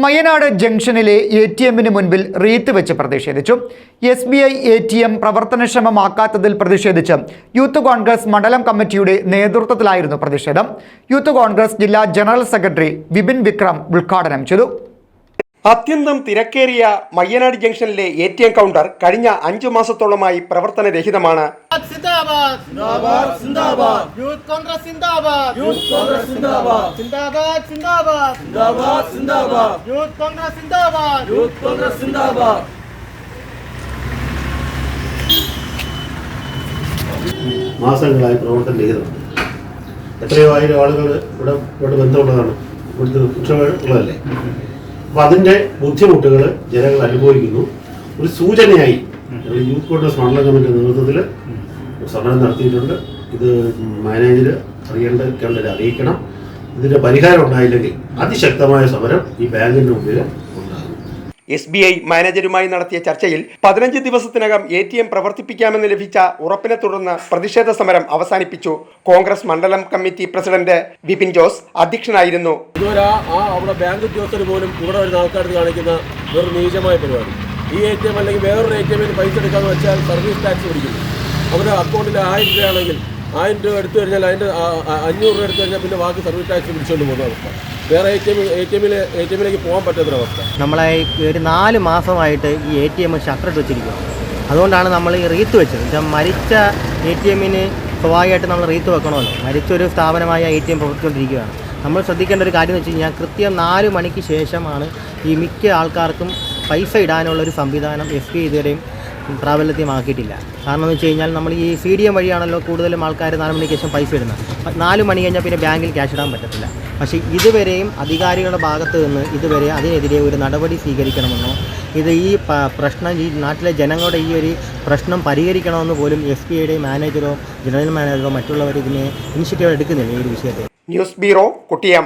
മയനാട് ജംഗ്ഷനിലെ A T എമ്മിന് മുൻപിൽ റീത്ത് വെച്ച് പ്രതിഷേധിച്ചു. S B I A T M പ്രവർത്തനക്ഷമമാക്കാത്തതിൽ പ്രതിഷേധിച്ച് യൂത്ത് കോൺഗ്രസ് മണ്ഡലം കമ്മിറ്റിയുടെ നേതൃത്വത്തിലായിരുന്നു പ്രതിഷേധം. യൂത്ത് കോൺഗ്രസ് ജില്ലാ ജനറൽ സെക്രട്ടറി വിപിൻ വിക്രം ഉദ്ഘാടനം ചെയ്തു. അത്യന്തം തിരക്കേറിയ മയ്യനാട് ജംഗ്ഷനിലെ എ ടി എം കൗണ്ടർ കഴിഞ്ഞ അഞ്ചു മാസത്തോളമായി പ്രവർത്തനരഹിതമാണ്. സിന്ദാബാദ് സിന്ദാബാദ് സിന്ദാബാദ് യൂത്ത് കോൺഗ്രസ് സിന്ദാബാദ് യൂത്ത് കോൺഗ്രസ് സിന്ദാബാദ് സിന്ദാബാദ് സിന്ദാബാദ് സിന്ദാബാദ് സിന്ദാബാദ് യൂത്ത് കോൺഗ്രസ് സിന്ദാബാദ്. യൂത്ത് കോൺഗ്രസ് സിന്ദാബാദ് മാസങ്ങളായി പ്രവർത്തന രഹിതമാണ് എത്രയോ ആയിരം ആളുകൾ ഇവിടെ ഇവിടെ ബന്ധമുള്ളതാണ്. ഇവിടുത്തെ കുറ്റമുള്ളതല്ലേ അപ്പോൾ അതിന്റെ ബുദ്ധിമുട്ടുകൾ ജനങ്ങൾ അനുഭവിക്കുന്നു. ഒരു സൂചനയായി യൂത്ത് കോൺഗ്രസ് മണ്ഡല കമ്മിറ്റി നേതൃത്വത്തിൽ സമരം നടത്തിയിട്ടുണ്ട്. ഇത് മാനേജർ അറിയേണ്ട കേരളത്തിൽ അറിയിക്കണം. ഇതിന്റെ പരിഹാരം ഉണ്ടായില്ലെങ്കിൽ അതിശക്തമായ സമരം ഈ ബാങ്കിന്റെ മുമ്പിൽ എസ് ബി ഐ മാനേജരുമായി നടത്തിയ ചർച്ചയിൽ പതിനഞ്ച് ദിവസത്തിനകം എ ടി എം പ്രവർത്തിപ്പിക്കാമെന്ന് ലഭിച്ച ഉറപ്പിനെ തുടർന്ന് പ്രതിഷേധ സമരം അവസാനിപ്പിച്ചു. കോൺഗ്രസ് മണ്ഡലം കമ്മിറ്റി പ്രസിഡന്റ് വിപിൻ ജോസ് അധ്യക്ഷനായിരുന്നു. ഇതുവരെ ആ അവിടെ ബാങ്ക് ഉദ്യോഗസ്ഥർ പോലും ഇവിടെ വരുന്ന ആൾക്കാർക്ക് കാണിക്കുന്ന ഒരു നീചമായ പരിപാടി. ഈ എ ടി എം അല്ലെങ്കിൽ വേറൊരു എ ടി എമ്മിൽ പൈസ എടുക്കാന്ന് വെച്ചാൽ സർവീസ് ടാക്സ് പിടിക്കുന്നു. അവരുടെ അക്കൗണ്ടിൽ ആയിരം രൂപയാണെങ്കിൽ ആയിരം രൂപ എടുത്തു കഴിഞ്ഞാൽ അതിന്റെ അഞ്ഞൂറ് രൂപ എടുത്തു കഴിഞ്ഞാൽ പിന്നെ ബാക്കി സർവീസ് ടാക്സ് പിടിച്ചുകൊണ്ട് പോകുന്ന അവസ്ഥ. വേറെ A T M A T എമ്മിൽ എ ടി എമ്മിലേക്ക് പോകാൻ പറ്റാത്തൊരവസ്ഥ നമ്മളെ ഒരു നാല് മാസമായിട്ട് ഈ എ ടി എം ഷട്ടറിട്ട് വെച്ചിരിക്കുക അതുകൊണ്ടാണ് നമ്മൾ ഈ റീത്ത് വെച്ചത്. മരിച്ച എ ടി എമ്മിന് സ്വാഭാവികമായിട്ട് നമ്മൾ റീത്ത് വെക്കണമല്ലോ. മരിച്ചൊരു സ്ഥാപനമായ എ ടി എം പ്രവർത്തിച്ചുകൊണ്ടിരിക്കുകയാണ്. നമ്മൾ ശ്രദ്ധിക്കേണ്ട ഒരു കാര്യം എന്ന് വെച്ച് കഴിഞ്ഞാൽ കൃത്യം നാല് മണിക്ക് ശേഷമാണ് ഈ മിക്ക ആൾക്കാർക്കും പൈസ ഇടാനുള്ള ഒരു സംവിധാനം എഫ് ബി ഇതുവരെയും പ്രാബല്യമാക്കിയിട്ടില്ല കാരണം എന്ന് വെച്ച് കഴിഞ്ഞാൽ നമ്മൾ ഈ സി ഡി എം വഴിയാണല്ലോ കൂടുതലും ആൾക്കാർ നാല് മണിക്ക് ശേഷം പൈസ ഇടുന്നത്. നാല് മണി കഴിഞ്ഞാൽ പിന്നെ ബാങ്കിൽ ക്യാഷ് ഇടാൻ പറ്റത്തില്ല. പക്ഷേ ഇതുവരെയും അധികാരികളുടെ ഭാഗത്ത് നിന്ന് ഇതുവരെ അതിനെതിരെ ഒരു നടപടി സ്വീകരിക്കണമെന്നോ ഇത് ഈ പ്രശ്നം ഈ നാട്ടിലെ ജനങ്ങളുടെ ഈ ഒരു പ്രശ്നം പരിഹരിക്കണമെന്ന് പോലും എസ് പി ഐയുടെ മാനേജറോ ജനറൽ മാനേജറോ മറ്റുള്ളവർ ഇതിനെ ഇനിഷ്യേറ്റീവ് എടുക്കുന്നില്ല ഈ ഒരു വിഷയത്തെ ന്യൂസ് ബ്യൂറോ കുട്ടിയം.